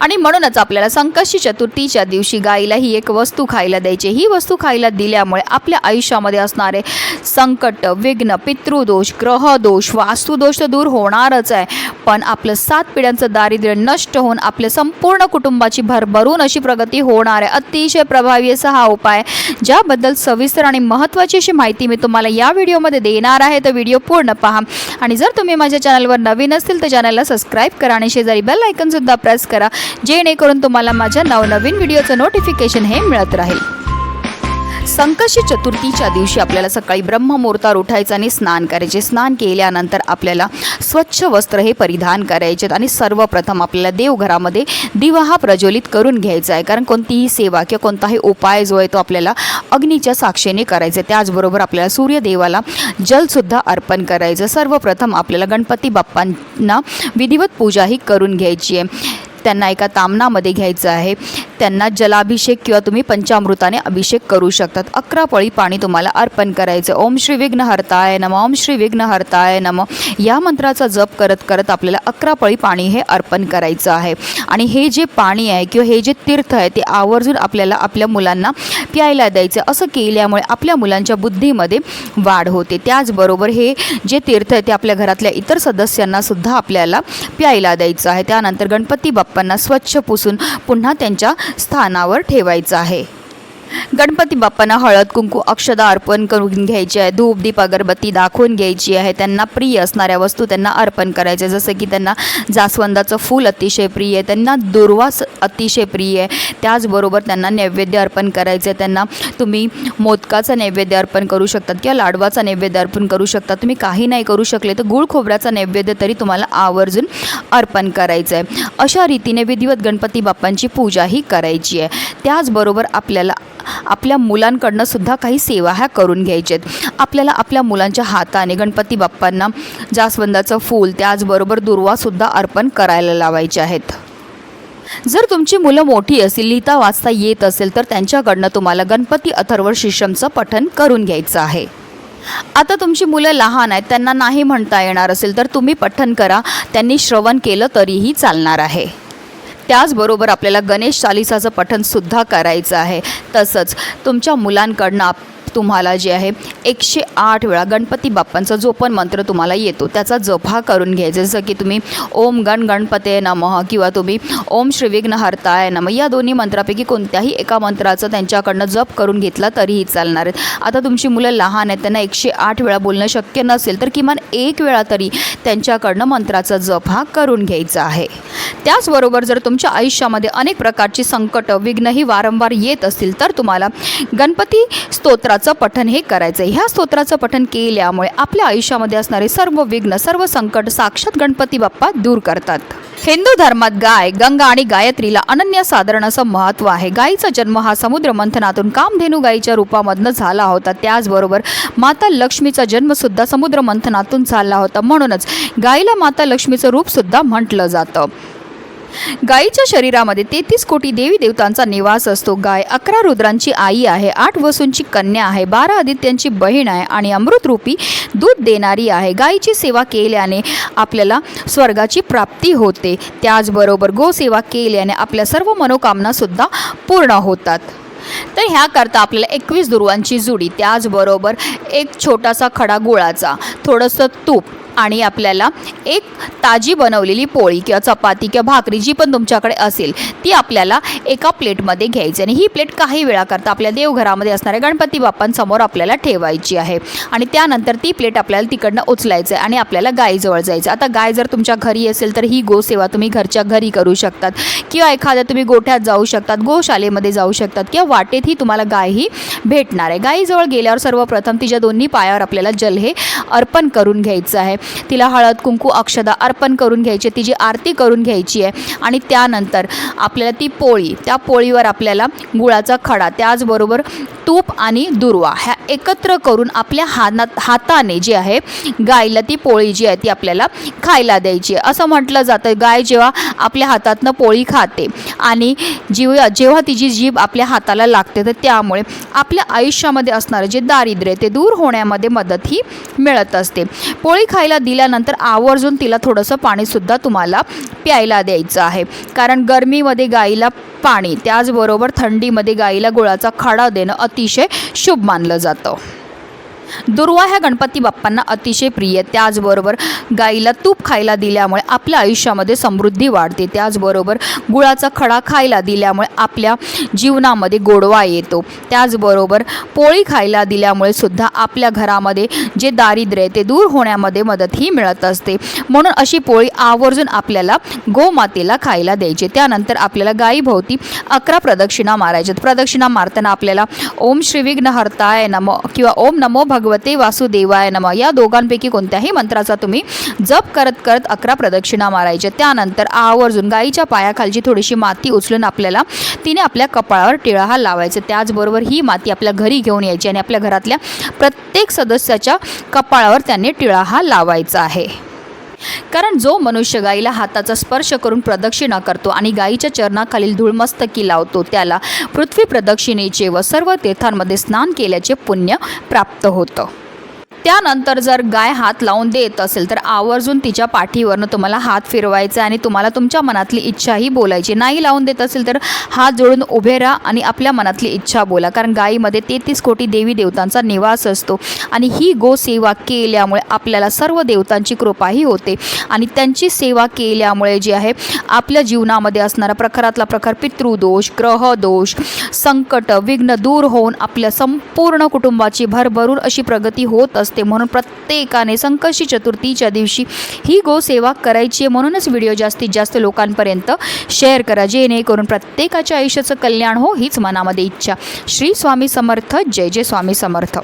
आणि म्हणूनच आपल्याला संकष्टी चतुर्थीच्या दिवशी गाईला ही एक वस्तू खायला द्यायची. ही वस्तू खायला दिल्यामुळे आपल्या आयुष्यामध्ये असणारे संकट विघ्न पितृदोष ग्रहदोष वास्तुदोष तर दूर होणारच आहे. पण आपलं सात पिढ्यांचं दारिद्र्य नष्ट होऊन आपल्या संपूर्ण कुटुंबाची भरभरून अशी प्रगती होणार आहे. अतिशय प्रभावी असा हा उपाय ज्याबद्दल सविस्तर आणि महत्त्वाची अशी माहिती मी तुम्हाला या व्हिडिओमध्ये देणार आहे. तर व्हिडिओ पूर्ण पहा. आणि जर तुम्ही माझ्या चॅनलवर नवीन असतील तर चॅनलला सबस्क्राईब करा आणि शेजारी बेल आयकनसुद्धा प्रेस करा. जेणेकरून तुम्हाला माझ्या नवनवीन व्हिडिओचं नोटिफिकेशन हे मिळत राहील. संकष्टी चतुर्थीच्या दिवशी आपल्याला सकाळी ब्रह्ममुहूर्तावर उठायचं आणि स्नान करायचे. स्नान केल्यानंतर आपल्याला स्वच्छ वस्त्र हे परिधान करायचे आणि सर्वप्रथम आपल्याला देवघरामध्ये दिवा हा प्रज्वलित करून घ्यायचा आहे. कारण कोणतीही सेवा किंवा कोणताही उपाय जो आहे तो आपल्याला अग्नीच्या साक्षीने करायचा आहे. त्याचबरोबर आपल्याला सूर्यदेवाला जलसुद्धा अर्पण करायचं सर्वप्रथम आपल्याला गणपती बाप्पांना विधिवत पूजा ही करून घ्यायची आहे. त्यांना एका तामणामध्ये घ्यायचं आहे. त्यांना जलाभिषेक किंवा तुम्ही पंचामृताने अभिषेक करू शकतात. अकरा पळी पाणी तुम्हाला अर्पण करायचं. ओम श्री विघ्न हरताय नम. ओम श्री विघ्न हरताय नम. या मंत्राचा जप करत करत आपल्याला अकरा पळी पाणी हे अर्पण करायचं आहे. आणि हे जे पाणी आहे किंवा हे जे तीर्थ आहे ते आवर्जून आपल्याला आपल्या मुलांना प्यायला द्यायचं. असं केल्यामुळे आपल्या मुलांच्या बुद्धीमध्ये वाढ होते. त्याचबरोबर हे जे तीर्थ आहे ते आपल्या घरातल्या इतर सदस्यांना सुद्धा आपल्याला प्यायला द्यायचं आहे. त्यानंतर गणपती बाप्पांना स्वच्छ पुसून पुन्हा त्यांच्या स्थानावर ठेवायचं आहे. गणपती बाप्पांना हळद कुंकू अक्षदा अर्पण करून घ्यायची आहे. धूप दीप अगरबत्ती दाखवून घ्यायची आहे. त्यांना प्रिय असणाऱ्या वस्तू त्यांना अर्पण करायच्या जसं की त्यांना जास्वंदाचं फूल अतिशय प्रिय आहे. त्यांना दुर्वास अतिशय प्रिय आहे. त्याचबरोबर त्यांना नैवेद्य अर्पण करायचं आहे. त्यांना तुम्ही मोदकाचं नैवेद्य अर्पण करू शकतात किंवा लाडवाचा नैवेद्य अर्पण करू शकता तुम्ही काही नाही करू शकले तर गुळ खोबऱ्याचा नैवेद्य तरी तुम्हाला आवर्जून अर्पण करायचं आहे. अशा रीतीने विधिवत गणपती बाप्पांची पूजा ही करायची आहे. त्याचबरोबर आपल्याला आपल्या मुलांकडनं सुद्धा काही सेवा ह्या करून घ्यायच्यात आहेत आपल्याला आपल्या मुलांच्या हाताने गणपती बाप्पांना जास्वंदाचं फूल त्याचबरोबर दुर्वासुद्धा अर्पण करायला लावायचे आहेत. जर तुमची मुलं मोठी असतील लिहिता वाचता येत असेल तर त्यांच्याकडनं तुम्हाला गणपती अथर्व शिशमचं पठन करून घ्यायचं आहे. आता तुमची मुलं लहान आहेत त्यांना नाही म्हणता येणार असेल तर तुम्ही पठन करा. त्यांनी श्रवण केलं तरीही चालणार आहे. त्याचबरोबर आपल्याला गणेश चालिसाचं पठणसुद्धा करायचं आहे. तसंच तुमच्या मुलांकडनं आप तुम्हाला जे आहे एकशे आठ वेळा गणपती बाप्पांचा जो पण मंत्र तुम्हाला येतो त्याचा जप हा करून घ्यायचा. जसं की तुम्ही ओम गण गणपते नमः किंवा तुम्ही ओम श्रीविघ्न हरताय या दोन्ही मंत्रापैकी कोणत्याही एका मंत्राचं त्यांच्याकडनं जप करून घेतला तरीही चालणार आहेत आता तुमची मुलं लहान आहेत त्यांना एकशे आठ वेळा बोलणं शक्य नसेल तर किमान एक वेळा तरी त्यांच्याकडनं मंत्राचा जप हा करून घ्यायचा आहे. त्याचबरोबर जर तुमच्या आयुष्यामध्ये अनेक प्रकारची संकट विघ्नही वारंवार येत असतील तर तुम्हाला गणपती स्तोत्राचं स्तोत्राचं पठन हे करायचं आहे ह्या स्तोत्राचं पठन केल्यामुळे आपल्या आयुष्यामध्ये असणारे सर्व विघ्न सर्व संकट साक्षात गणपती बाप्पा दूर करतात. हिंदू धर्मात गाय गंगा आणि गायत्रीला अनन्य साधारण असं महत्त्व आहे. गायीचा जन्म हा समुद्र मंथनातून कामधेनू गायीच्या रूपामधनं झाला होता. त्याचबरोबर माता लक्ष्मीचा जन्मसुद्धा समुद्र मंथनातून झाला होता म्हणूनच गायीला माता लक्ष्मीचं रूपसुद्धा म्हटलं जातं. गायीच्या शरीरामध्ये तेहतीस कोटी देवी देवतांचा निवास असतो. गाय अकरा रुद्रांची आई आहे आठ वसूंची कन्या आहे बारा आदित्यांची बहीण आहे आणि अमृतरूपी दूध देणारी आहे. गायीची सेवा केल्याने आपल्याला स्वर्गाची प्राप्ती होते. त्याचबरोबर गोसेवा केल्याने आपल्या सर्व मनोकामनासुद्धा पूर्ण होतात. तर ह्याकरता आपल्याला एकवीस दुर्वांची जुडी त्याचबरोबर एक छोटासा खडा गुळाचा थोडंसं तूप आणि आपल्याला एक ताजी बनवलेली पोळी किंवा चपाती किंवा भाकरी जी पण तुमच्याकडे असेल ती आपल्याला एका प्लेटमध्ये घ्यायची. आणि ही प्लेट काही वेळाकरता आपल्या देवघरामध्ये असणाऱ्या गणपती बाप्पांसमोर आपल्याला ठेवायची आहे. आणि त्यानंतर ती प्लेट आपल्याला तिकडनं उचलायचं आहे आणि आपल्याला गायीजवळ जायचं आता गाय जर तुमच्या घरी असेल तर ही गोसेवा तुम्ही घरच्या घरी करू शकतात. किंवा एखाद्या तुम्ही गोठ्यात जाऊ शकतात गोशालेमध्ये जाऊ शकतात किंवा वाटेतही तुम्हाला गाय ही भेटणार आहे. गायीजवळ गेल्यावर सर्वप्रथम तिच्या दोन्ही पायावर आपल्याला जल हे अर्पण करून घ्यायचं आहे. तिला हळद कुंकू अक्षदा अर्पण करून घ्यायची. तिची आरती करून घ्यायची आहे आणि त्यानंतर आपल्याला ती पोळी त्या पोळीवर आपल्याला गुळाचा खडा त्याचबरोबर तूप आणि दुर्वा ह्या एकत्र करून आपल्या हातात हाताने जे आहे गायला ती पोळी जी आहे ती आपल्याला खायला द्यायची आहे. असं म्हटलं जातं गाय जेव्हा आपल्या हातातनं पोळी खाते आणि जीव जेव्हा तिची जीभ आपल्या हाताला लागते तर त्यामुळे आपल्या आयुष्यामध्ये असणारं जे दारिद्र्य ते दूर होण्यामध्ये मदत ही मिळत असते. पोळी खायला दिल्यानंतर आवर्जून तिला थोडंसं पाणीसुद्धा तुम्हाला प्यायला द्यायचं आहे. कारण गरमीमध्ये गाईला पाणी त्याचबरोबर थंडीमध्ये गाईला गुळाचा खाडा देणं अतिशय शुभ मानलं जातं. दुर्वा ह्या गणपती बाप्पांना अतिशय प्रिय. त्याचबरोबर गाईला तूप खायला दिल्यामुळे आपल्या आयुष्यामध्ये समृद्धी वाढते. त्याचबरोबर गुळाचा खडा खायला दिल्यामुळे आपल्या जीवनामध्ये गोडवा येतो. त्याचबरोबर पोळी खायला दिल्यामुळे सुद्धा आपल्या घरामध्ये जे दारिद्र्य आहे ते दूर होण्यामध्ये मदतही मिळत असते. म्हणून अशी पोळी आवर्जून आपल्याला गोमातेला खायला द्यायची. त्यानंतर आपल्याला गायीभोवती अकरा प्रदक्षिणा मारायच्यात प्रदक्षिणा मारताना आपल्याला ओम श्री विघ्नहर्ताय नमो किंवा ओम नमो भगवते वासुदेवाय नम. या दोघांपैकी कोणत्याही मंत्राचा तुम्ही जप करत करत अकरा प्रदक्षिणा मारायच्या त्यानंतर आवर्जून गाईच्या पायाखालची थोडीशी माती उचलून आपल्याला तिने आपल्या कपाळावर टिळा हा लावायचा. त्याचबरोबर ही माती आपल्या घरी घेऊन यायची आणि आपल्या घरातल्या प्रत्येक सदस्याच्या कपाळावर त्याने टिळा हा लावायचा आहे. कारण जो मनुष्य गाईला हाताचा स्पर्श करून प्रदक्षिणा करतो आणि गाईच्या चरणाखालील धूळमस्तकी लावतो त्याला पृथ्वी प्रदक्षिणेचे व सर्व तीर्थांमध्ये स्नान केल्याचे पुण्य प्राप्त होतं. त्यानंतर जर गाय हात लावून देत असेल तर आवर्जून तिच्या पाठीवरनं तुम्हाला हात फिरवायचा आणि तुम्हाला तुमच्या मनातली इच्छाही बोलायची. नाही लावून देत असेल तर हात जोडून उभे राहा आणि आपल्या मनातली इच्छा बोला. कारण गायीमध्ये तेहतीस कोटी देवी देवतांचा निवास असतो आणि ही गोसेवा केल्यामुळे आपल्याला सर्व देवतांची कृपाही होते आणि त्यांची सेवा केल्यामुळे जे आहे आपल्या जीवनामध्ये असणारा प्रखरातला प्रखर पितृदोष ग्रहदोष संकट विघ्न दूर होऊन आपल्या संपूर्ण कुटुंबाची भरभरून अशी प्रगती होत असते. असते म्हणून प्रत्येकाने संकष्टी चतुर्थीच्या दिवशी ही गोसेवा करायची आहे. म्हणूनच व्हिडिओ जास्तीत जास्त लोकांपर्यंत शेअर करा. जेणेकरून प्रत्येकाच्या आयुष्याचं कल्याण हो हीच मनामध्ये इच्छा. श्री स्वामी समर्थ. जय जय स्वामी समर्थ.